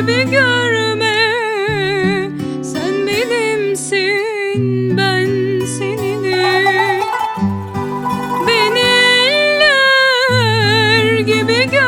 gibi görme. Sen benimsin ben seninim Beni eller gibi görme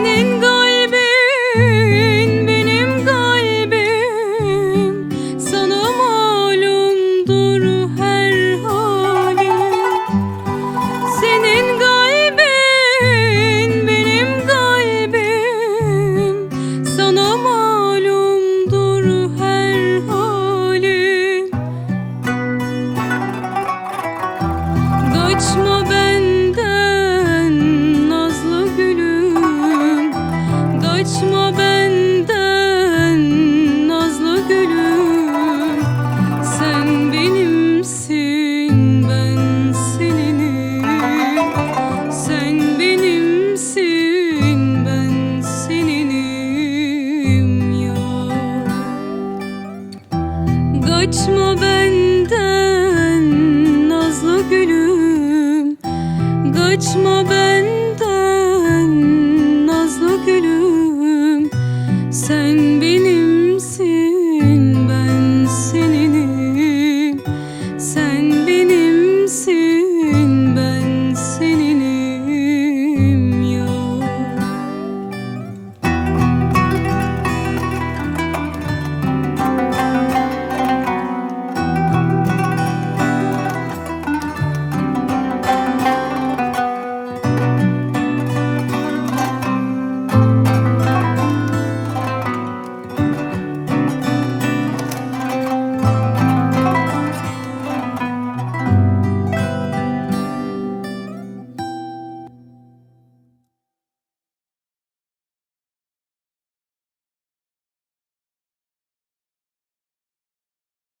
senin Kaçma benden nazlı gülüm. Kaçma benden nazlı gülüm. Sen